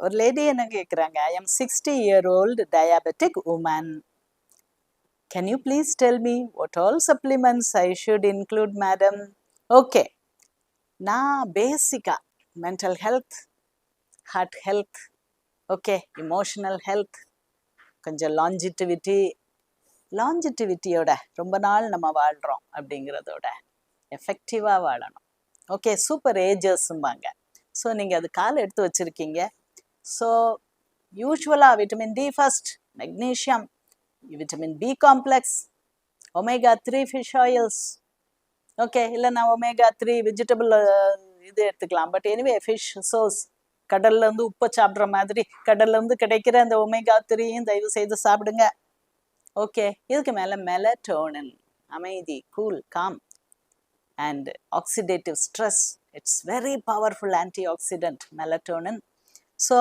ஒரு லேடி என்ன கேட்குறாங்க I am sixty year old diabetic woman can you please tell me what all supplements I should include madam okay நான் பேசிக்காக mental health heart health okay emotional health கொஞ்சம் longevity லாஞ்சிட்டிவிட்டியோட ரொம்ப நாள் நம்ம வாழ்கிறோம் அப்படிங்கிறதோட எஃபெக்டிவாக வாழணும். ஓகே சூப்பர் ஏஜர்ஸும்பாங்க ஸோ நீங்கள் அது கால் எடுத்து வச்சுருக்கீங்க. ஸோ யூஸ்வலாக vitamin D first magnesium vitamin B complex omega three fish oils okay இல்லை நான் ஒமேகா த்ரீ வெஜிடபிள் இது எடுத்துக்கலாம். பட் எனிவே ஃபிஷ் சோர்ஸ் கடல்ல இருந்து உப்பை சாப்பிட்ற மாதிரி கடல்ல இருந்து கிடைக்கிற அந்த ஒமேகா த்ரீயும் தயவு செய்து சாப்பிடுங்க. ஓகே இதுக்கு மேலே மெலட்டோனின் அமைதி cool calm and oxidative stress it's very powerful antioxidant melatonin so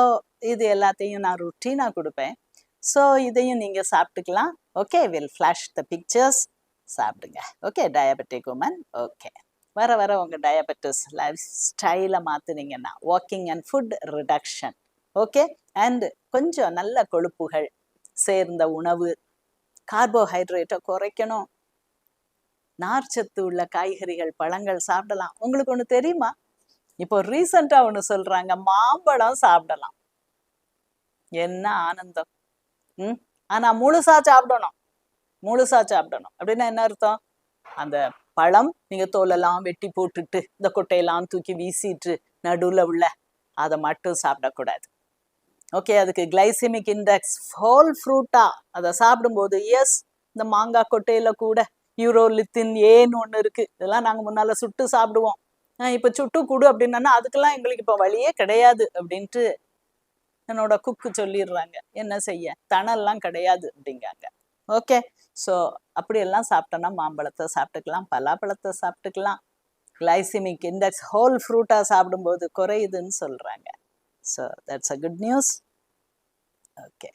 இது எல்லாத்தையும் நான் ருட்டீனாக கொடுப்பேன். ஸோ இதையும் நீங்கள் சாப்பிட்டுக்கலாம். Okay will flash the pictures சாப்பிடுங்க. ஓகே டயபெட்டிக் உமன் ஓகே வர வர உங்கள் டயபெட்டிஸ் லைஃப் ஸ்டைலை மாற்றுனீங்கன்னா walking and food reduction okay and கொஞ்சம் நல்ல கொழுப்புகள் சேர்ந்த உணவு. கார்போஹைட்ரேட்டை குறைக்கணும். நார்ச்சத்து உள்ள காய்கறிகள் பழங்கள் சாப்பிடலாம். உங்களுக்கு ஒன்று தெரியுமா? இப்போ ரீசண்டாக ஒன்று சொல்றாங்க மாம்பழம் சாப்பிடலாம். என்ன ஆனந்தம். ம்? ஆனா முழுசா சாப்பிடணும். முழுசா சாப்பிடணும். அப்படின்னா என்ன அர்த்தம்? அந்த பழம் நீங்க தோலெல்லாம் வெட்டி போட்டுட்டு இந்த கொட்டையெல்லாம் தூக்கி வீசிட்டு நடுவில் உள்ள அதை மட்டும் சாப்பிடக்கூடாது. ஓகே அதுக்கு கிளைசிமிக் இண்டெக்ஸ் ஹோல் ஃப்ரூட்டா அதை சாப்பிடும்போது எஸ் இந்த மாங்காய் கொட்டையில கூட யூரோலித்தின் ஏன்னு ஒன்று இருக்கு. இதெல்லாம் நாங்கள் முன்னால சுட்டு சாப்பிடுவோம். இப்போ சுட்டு கூடு அப்படின்னா அதுக்கெல்லாம் எங்களுக்கு இப்போ வழியே கிடையாது அப்படின்ட்டு என்னோட குக்கு சொல்லிடுறாங்க. என்ன செய்ய? தணல்லாம் கிடையாது அப்படிங்காங்க ஓகே ஸோ அப்படியெல்லாம் சாப்பிட்டோன்னா மாம்பழத்தை சாப்பிட்டுக்கலாம் பலாப்பழத்தை சாப்பிட்டுக்கலாம். கிளைசிமிக் இண்டெக்ஸ் ஹோல் ஃப்ரூட்டாக சாப்பிடும்போது குறையுதுன்னு சொல்கிறாங்க so that's a good news okay